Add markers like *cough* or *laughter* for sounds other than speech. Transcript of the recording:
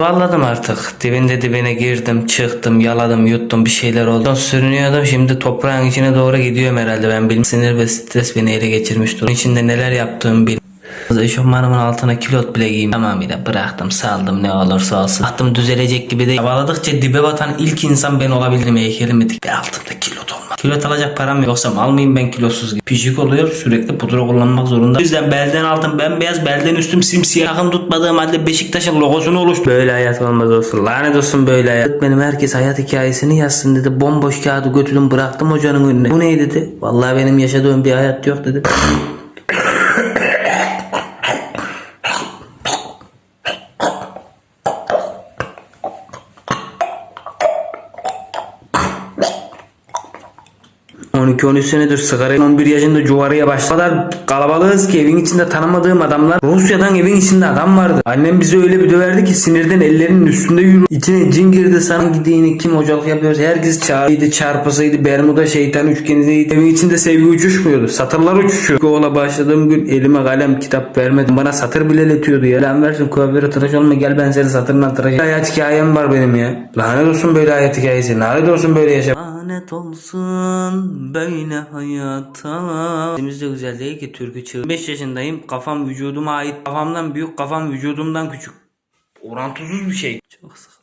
Valladım artık. Dibinde dibine girdim, çıktım, yaladım, yuttum bir şeyler oldu. Sürünüyordum şimdi toprağın içine doğru gidiyorum herhalde ben bilmiyorum. Sinir ve stres beni ele geçirmiş Bunun içinde neler yaptığımı bilmiyorum. Eşofmanımın altına kilot bile giyeyim. Tamamıyla bıraktım saldım ne olursa olsun. Baktım düzelecek gibi değil. Havaladıkça dibe batan ilk insan ben olabilirim heykelimi dik. Ve altımda kilot olmaz. Kilot alacak param yok. Yoksa mal mıyım ben kilosuz gibi. Pişik oluyor sürekli pudra kullanmak zorunda. O yüzden belden altım bembeyaz belden üstüm simsiyah. Takım tutmadığım halde Beşiktaş'ın logosunu oluştu. Böyle hayat olmaz olsun. Lanet olsun böyle hayat. Benim herkes hayat hikayesini yazsın dedi. Bomboş kağıdı götürdüm bıraktım hocanın önüne. Bu ne dedi? Vallahi benim yaşadığım bir hayat yok dedi. *laughs* ...12 13 senedir sigara 11 yaşında cuvarıya başladı. Kalabalığız ki evin içinde tanımadığım adamlar. Rusya'dan evin içinde adam vardı. Annem bizi öyle bir döverdi ki sinirden ellerinin üstünde yürü. İçine cin girdi sana gideyini kim hocalık yapıyorsa herkes çağrıydı çarpısıydı. Bermuda şeytan üçgeniydi. Evin içinde sevgi uçuşmuyordu. Satırlar uçuşuyor. Oğla başladığım gün elime kalem kitap vermedim. Bana satır bile iletiyordu ya. Lan versin kuaföre tıraş olma gel ben seni satırından tıraş. Hayat hikayem var benim ya. Lanet olsun böyle hayat hikayesi. Lanet olsun böyle yaşam. Lanet olsun böyle hayata. Sesimiz de güzel değil ki türkü çığ. 5 yaşındayım. Kafam vücuduma ait. Kafamdan büyük, kafam vücudumdan küçük. Orantısız bir şey. Çok sık.